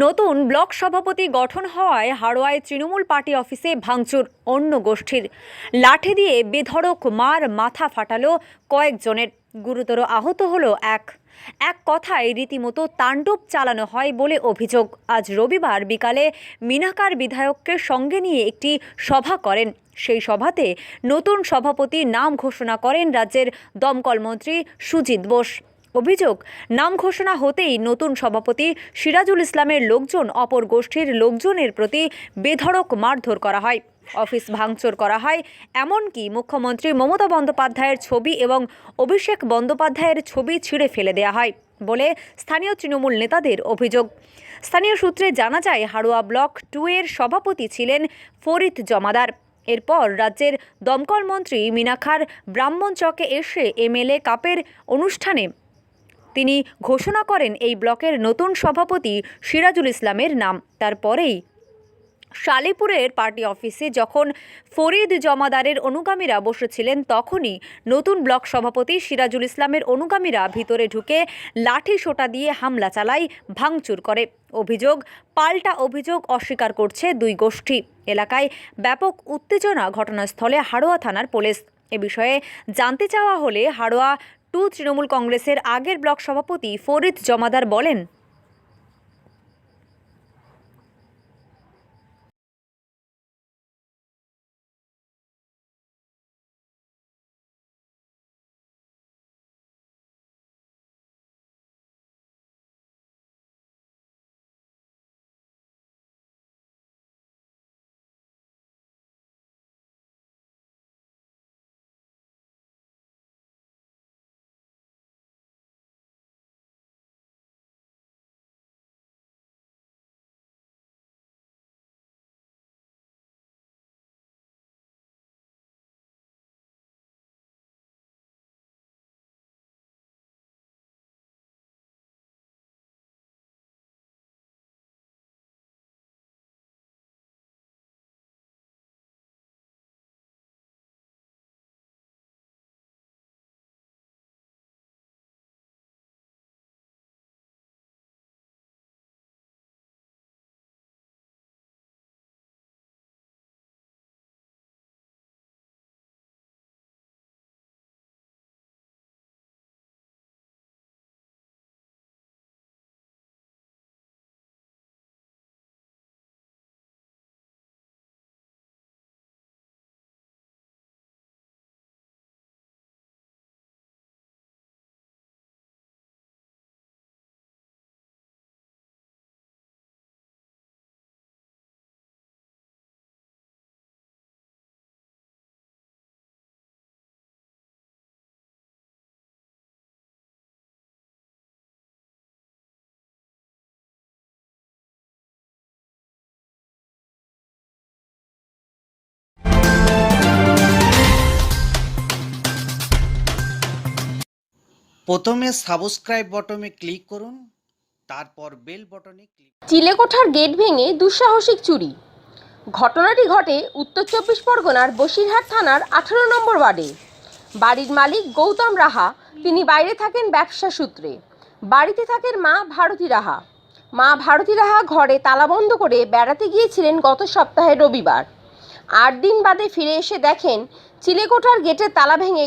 নতুন ব্লক সভাপতি গঠন হওয়ায় হাড়োয়ায় তৃণমূল পার্টি অফিসে ভাঙচুর অন্য গোষ্ঠীর। লাঠি দিয়ে বেধড়ক মার মাথা ফাটালো কয়েকজনের। গুরুতর আহত হলো এক। এক কথায় রীতিমতো তাণ্ডব চালানো হয় বলে অভিযোগ। আজ রবিবার বিকালে মিনাকার বিধায়ককে সঙ্গে নিয়ে একটি সভা করেন। সেই সভাতে নতুন সভাপতির নাম ঘোষণা করেন রাজ্যের দমকল মন্ত্রী সুজিত বোস। অভিযোগ, নাম ঘোষণা হতেই নতুন সভাপতি সিরাজুল ইসলামের লোকজন অপর গোষ্ঠীর লোকজনের প্রতি বেধড়ক মারধর করা হয়। অফিস ভাঙচুর করা হয়, এমনকি মুখ্যমন্ত্রী মমতা বন্দ্যোপাধ্যায়ের ছবি এবং অভিষেক বন্দ্যোপাধ্যায়ের ছবি ছিঁড়ে ফেলে দেওয়া হয় বলে স্থানীয় তৃণমূল নেতাদের অভিযোগ। স্থানীয় সূত্রে জানা যায়, হাড়ুয়া ব্লক টু এর সভাপতি ছিলেন ফরিদ জমাদার। এরপর রাজ্যের দমকল মন্ত্রী মিনাখার ব্রাহ্মণ চকে এসে এমএলএ কাপের অনুষ্ঠানে তিনি ঘোষণা করেন এই ব্লকের নতুন সভাপতি সিরাজুল ইসলামের নাম। তারপরেই শালিপুরের পার্টি অফিসে যখন ফরিদ জমাদারের অনুগামীরা বসেছিলেন, তখনই নতুন ব্লক সভাপতি সিরাজুল ইসলামের অনুগামীরা ভিতরে ঢুকে লাঠি সোটা দিয়ে হামলা চালায়, ভাঙচুর করে। অভিযোগ, পাল্টা অভিযোগ অস্বীকার করছে দুই গোষ্ঠী। এলাকায় ব্যাপক উত্তেজনা ঘটনাস্থলে হাড়োয়া থানার পুলিশ। এ বিষয়ে জানতে চাওয়া হলে হাড়োয়া টু তৃণমূল কংগ্রেসের আগের ব্লক সভাপতি ফরিদ জমাদার বলেন প্রথমে সাবস্ক্রাইব বটনে ক্লিক করুন, তারপর বেল বটনে ক্লিক চিলেকোঠার গেট ভেঙে দুঃসাহসিক চুরি। ঘটনাটি ঘটে উত্তর চব্বিশ পরগনার বসিরহাট থানার আঠারো নম্বর ওয়ার্ডে। বাড়ির মালিক গৌতম রাহা, তিনি বাইরে থাকেন ব্যবসা সূত্রে। বাড়িতে থাকেন মা ভারতী রাহা। মা ভারতী রাহা ঘরে তালাবন্ধ করে বেড়াতে গিয়েছিলেন গত সপ্তাহে রবিবার। আট দিন বাদে ফিরে এসে দেখেন, চিলেকোঠার গেটের তালা ভেঙে